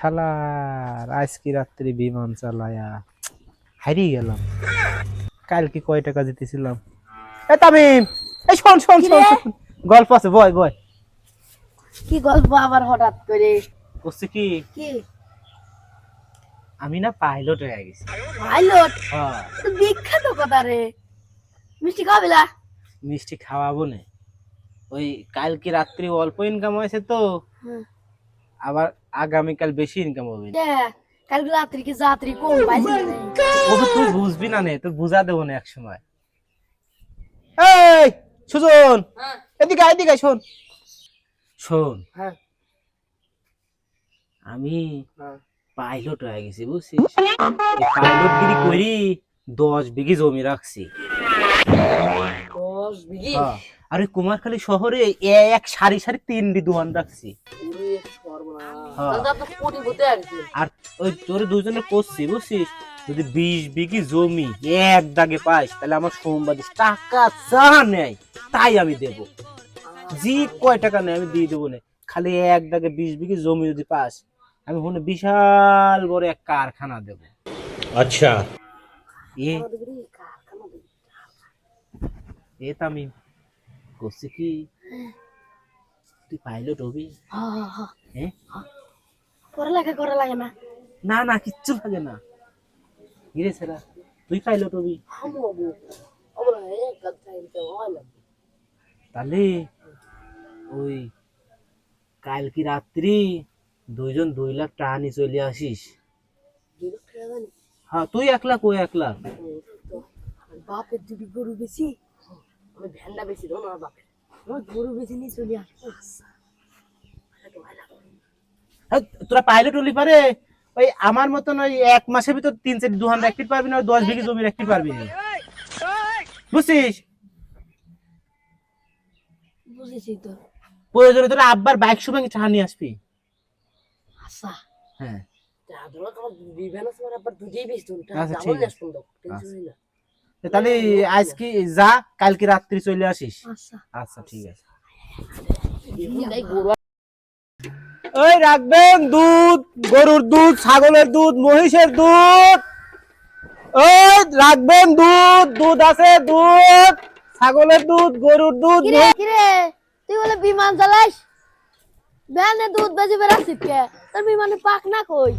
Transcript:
শালার আজকে রাত্রি বিমান চালায়া। হারিয়ে গেলাম। কাল কালকে কয় টাকা জিতেছিলাম? এ তামিম! এই শোন শোন শোন শোন। গল্প আছে বয় বয়। কি গল্প আবার হঠাৎ করে? করছে কি? কি? আমি না পাইলট হয়ে গেছি। পাইলট? হ্যাঁ। বিখ্যাত কথা রে। মিষ্টি খাবিলা মিষ্টি খাওয়াবো না। ওই কালকে রাত্রি অল্প ইনকাম হয়েছে তো। আবার আগামীকাল বেশি ইনকাম হবে। কালকে রাত্রি কি যাত্রী কম পাইছি ও তো তুই বুঝবি না নে তোর বুঝা দেবো না এক সময় এই সুজন! এদিকে আয়, এদিকে শোন। শোন হ্যাঁ। আমি পাইলট হয়ে গেছি বুঝছিস? পাইলট গিরি করি দশ বিঘি জমি রাখছি। দশ বিঘি? হ্যাঁ। আর ওই কুমারখালী শহরে এক সারি সারি তিনটি দোকান রাখছি। হ্যাঁ। বিশ জমি এক তাহলে আমার টাকা যা নেয় তাই আমি কয় টাকা আমি দিয়ে দেবো খালি এক দাগে বিশ বিঘি জমি যদি পাস আমি হুনে বিশাল বড় এক কারখানা দেব। আচ্ছা। এ করছি কি? তুই পাইলট হবি? হ্যাঁ? হ্যাঁ? পড়ালেখা করা লাগে না। না না কিচ্ছু লাগে না। হিরে ছেড়া তুই হয় না। তাহলে ওই কালকে রাত্রি দুইজন দুই লাখ টাকা নিয়ে চলে আসিস। টাকা হ্যাঁ তুই এক লাখ ওই এক লাখ। বাপের দুটি গরু বেশি আমি ভ্যান্ডা বেশি না বাপের। গরু বেশি নিয়ে চলে হ্যাঁ, তোরা পাইলট হলি পারে। ওই আমার মতন ওই এক মাসের ভিতর তিন চার দুহান রাখতে পারবি না দশ বিঘে জমি রাখতে পারবি। না বুঝছিস? বুঝেছি তো। প্রয়োজনে তোরা আব্বার বাইক সুবাঙ্গে টাকা নিয়ে আসবি। আচ্ছা। হ্যাঁ। আচ্ছা, তো তাহলে আজকে যা কালকে রাত্রি চলে আসিস। আচ্ছা। আচ্ছা ঠিক আছে। ওই রাখবেন দুধ গরুর দুধ ছাগলের দুধ মহিষের দুধ। ওই রাখবেন দুধ দুধ আছে দুধ। ছাগলের দুধ গরুর দুধ তুই বলে বিমান চালাইস ভ্যানে দুধ বেজে বেড়াচ্ছিস কে? তোর বিমানে পাক না কই?